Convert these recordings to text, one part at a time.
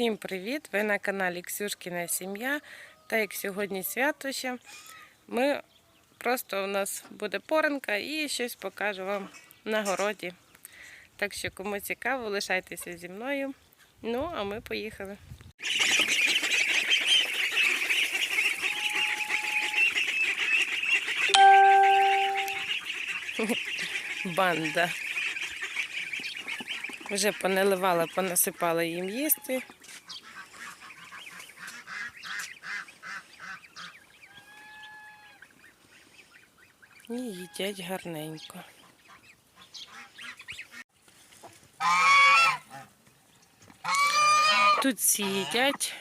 Всім привіт! Ви на каналі Ксюшкіна Сім'я. Та як сьогодні свято ще, ми просто у нас буде поранка і щось покажу вам на городі. Так що, кому цікаво, лишайтеся зі мною. Ну, а ми поїхали. Банда. Вже поналивала, понасипала їм їсти. І гарненько. Тут всі їдять.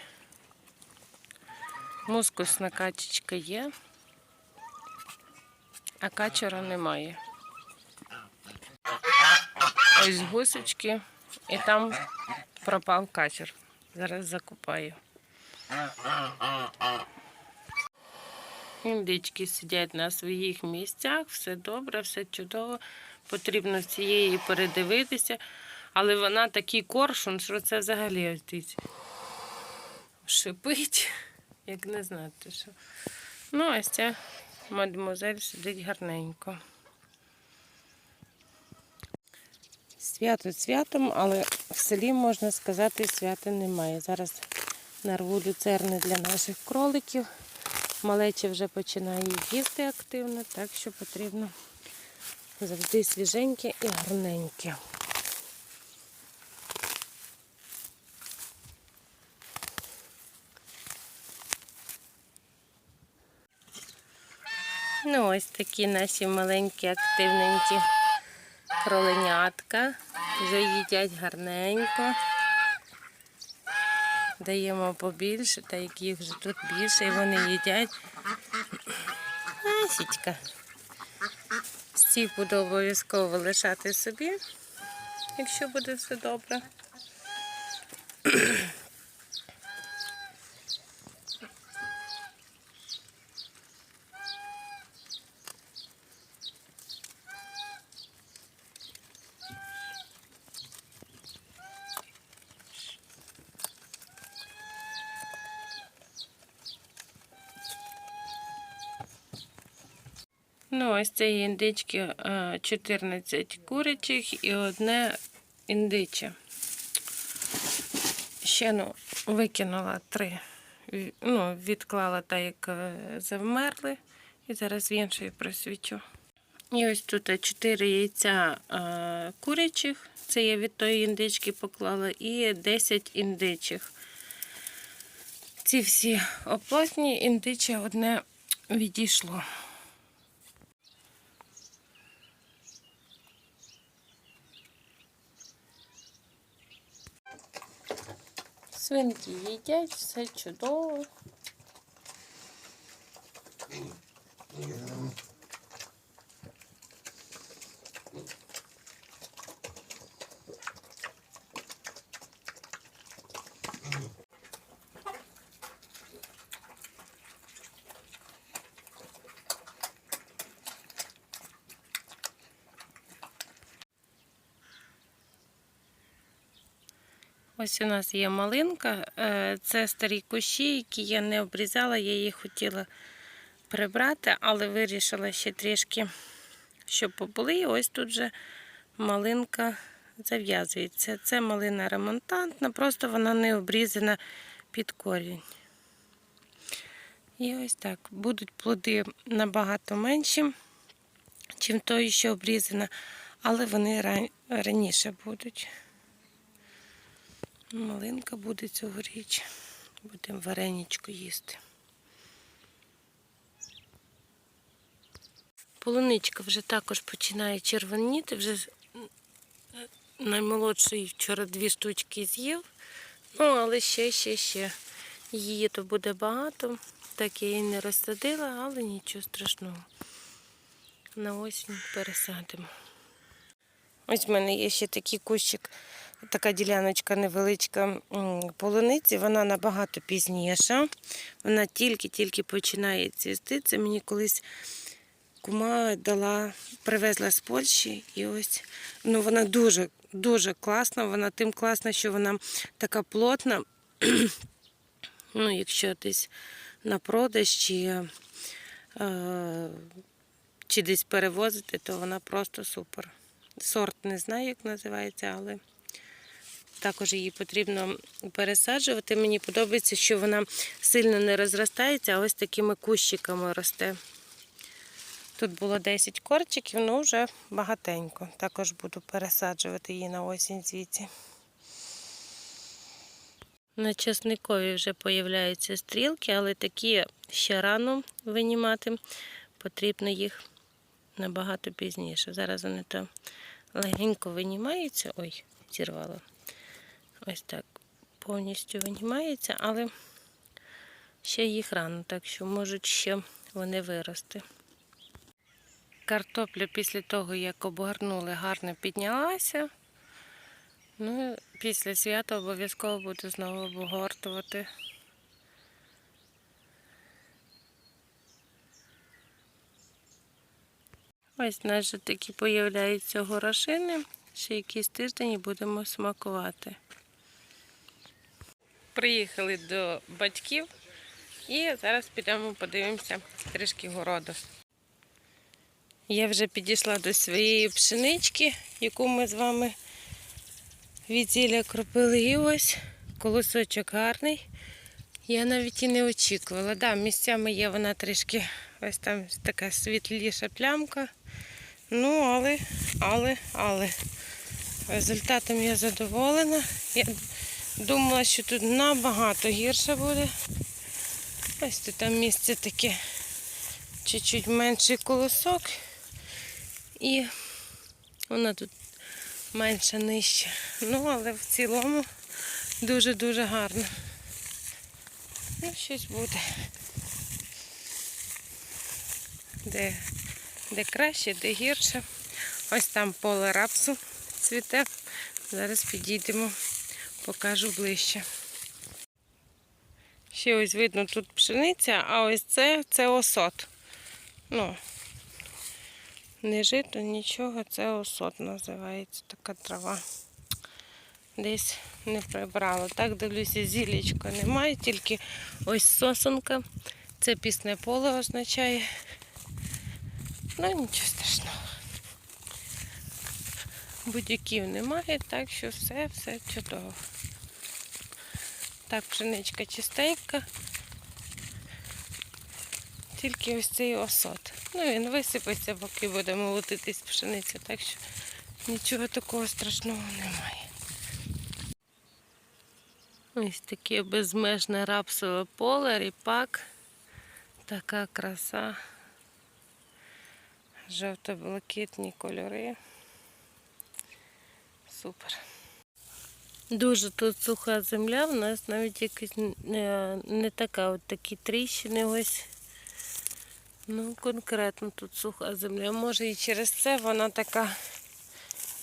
Мускусна качечка є, а качера немає. Ось гусочки, і там пропав качер. Зараз закупаю. Індички сидять на своїх місцях, все добре, все чудово. Потрібно цієї передивитися. Але вона такий коршун, що це взагалі ось дивіться, шипить, як не знати що. Ну, ось ця мадемуазель сидить гарненько. Свято святом, але в селі, можна сказати, свята немає. Зараз нарву люцерни для наших кроликів. Малечі вже починає їсти активно, так що потрібно завжди свіженьке і гарненьке. Ну, ось такі наші маленькі активненькі кроленятка. Вже їдять гарненько. Даємо побільше, та яких вже тут більше, і вони їдять. Асічка. Стік буду обов'язково лишати собі, якщо буде все добре. Ну, ось цієї індички е, 14 курячих і одне індиче. Ще ну, викинула три. Ну, відклала так, як е, завмерли. І зараз в іншої просвічу. І ось тут 4 яйця е, курячих. Це я від тої індички поклала, і 10 індичих. Ці всі оплотні, індиче одне відійшло. Свинки їдять, все чудово. Ось у нас є малинка. Е, Це старі кущі, які я не обрізала, я їх хотіла прибрати, але вирішила ще трішки, щоб побули. Ось тут же малинка зав'язується. Це малина ремонтантна, просто вона не обрізана під корінь. І ось так. Будуть плоди набагато менші, чим той, що обрізана, але вони раніше будуть. Малинка буде цьогоріч. Будемо вареничку їсти. Полуничка вже також починає червоніти. Вже наймолодший вчора дві штучки з'їв. Ну, але ще, ще, ще. Її то буде багато. Так я її не розсадила, але нічого страшного. На осінь пересадимо. Ось в мене є ще такий кущик, така діляночка невеличка полуниці, вона набагато пізніша. Вона тільки-тільки починає цвісти. Це мені колись кума дала, привезла з Польщі. І ось ну, вона дуже, дуже класна. Вона тим класна, що вона така плотна. ну, якщо десь на продаж чи, е, чи десь перевозити, то вона просто супер. Сорт не знаю, як називається, але також її потрібно пересаджувати. Мені подобається, що вона сильно не розростається, а ось такими кущиками росте. Тут було 10 корчиків, ну вже багатенько. Також буду пересаджувати її на осінь звідси. На часникові вже появляються стрілки, але такі ще рано винімати. Потрібно їх набагато пізніше. Зараз вони там легенько винімаються. Ой, зірвала. Ось так повністю винімаються, але ще їх рано, так що можуть ще вони вирости. Картопля після того, як обгорнули, гарно піднялася. Ну, після свята обов'язково буду знову обгортувати. Ось наші такі появляються горошини. Ще якийсь тиждень будемо смакувати. Приїхали до батьків і зараз підемо подивимося трішки городу. Я вже підійшла до своєї пшенички, яку ми з вами від зілля кропили. І ось колосочок гарний. Я навіть і не очікувала. Да, місцями є вона трішки ось там така світліша плямка. Ну, але, але, але результатом я задоволена. Я думала, що тут набагато гірше буде. Ось тут там місце таке чуть-чуть менший колосок. І вона тут менша нижча. Ну, але в цілому дуже-дуже гарно. Ну, щось буде. Де, де краще, де гірше. Ось там поле рапсу цвіте. Зараз підійдемо, покажу ближче. Ще ось видно тут пшениця, а ось це, це осот. Ну, не жито, нічого, це осот називається така трава. Десь не прибрала. Так дивлюся, зілічка немає, тільки ось сосонка. Це пісне поле означає. Ну нічого страшного. Будь-яків немає, так що все, все чудово. Так, пшеничка чистенька. Тільки ось цей осот. Ну, він висипеться, поки буде молотитись пшениця, так що нічого такого страшного немає. Ось таке безмежне рапсове поле, ріпак. Така краса. Жовто-блакитні кольори. Супер. Дуже тут суха земля, в нас навіть якась не, не така, от такі тріщини ось. Ну, конкретно тут суха земля. Може і через це вона така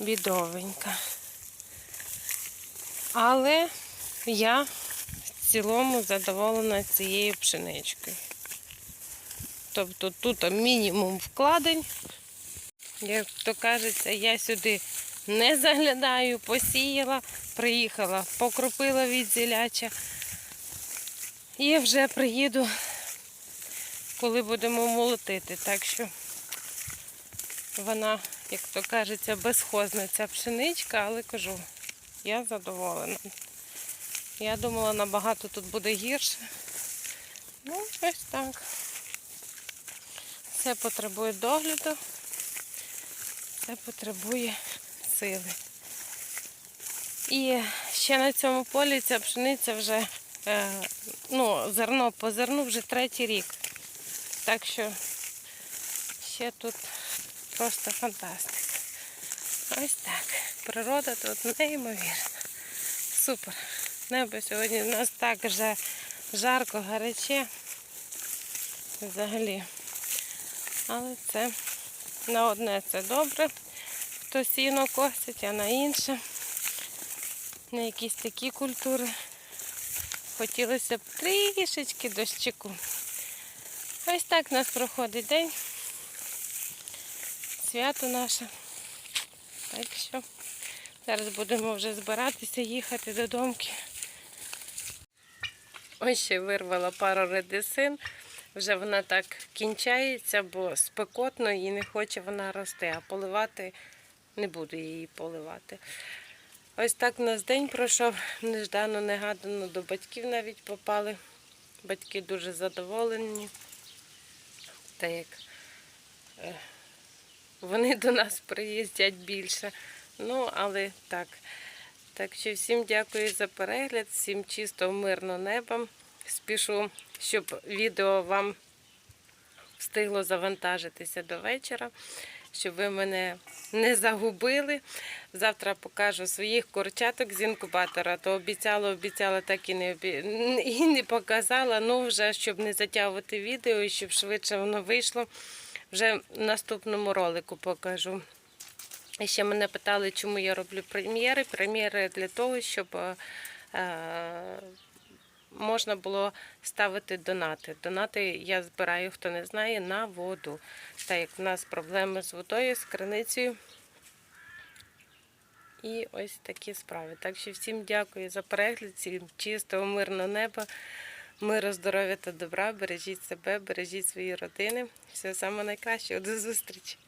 бідовенька. Але я в цілому задоволена цією пшеничкою. Тобто тут мінімум вкладень. Як то кажеться, я сюди не заглядаю, посіяла, приїхала, покропила від зіляча. І вже приїду, коли будемо молотити. Так що вона, як то кажеться, безхозна ця пшеничка, але кажу, я задоволена. Я думала, набагато тут буде гірше. Ну, ось так. Все потребує догляду, все потребує сили. І ще на цьому полі ця пшениця вже, е, ну, зерно по зерну вже третій рік. Так що ще тут просто фантастика. Ось так. Природа тут неймовірна. Супер. Небо сьогодні у нас так вже жарко, гаряче. Взагалі. Але це на одне це добре, хто сіно косить, а на інше. На якісь такі культури. Хотілося б трішечки дощику. Ось так у нас проходить день. Свято наше. Так що зараз будемо вже збиратися, їхати додому. Ось ще вирвала пару редисин. Вже вона так кінчається, бо спекотно і не хоче вона рости, а поливати не буду її поливати. Ось так у нас день пройшов, неждано, негадано до батьків навіть попали. Батьки дуже задоволені. Так як е, вони до нас приїздять більше. Ну, але так. Так що всім дякую за перегляд, всім чисто мирно небо. Спішу, щоб відео вам встигло завантажитися до вечора, щоб ви мене не загубили. Завтра покажу своїх курчаток з інкубатора, то обіцяла, обіцяла, так і не, і не показала. Ну, вже щоб не затягувати відео і щоб швидше воно вийшло. Вже в наступному ролику покажу. І ще мене питали, чому я роблю прем'єри. Прем'єри для того, щоб е, можна було ставити донати. Донати я збираю, хто не знає, на воду. Так як в нас проблеми з водою, з криницею. І ось такі справи. Так що всім дякую за перегляд, всім чистого, мирного неба, миру, здоров'я та добра. Бережіть себе, бережіть свої родини. Всього самого найкращого. До зустрічі!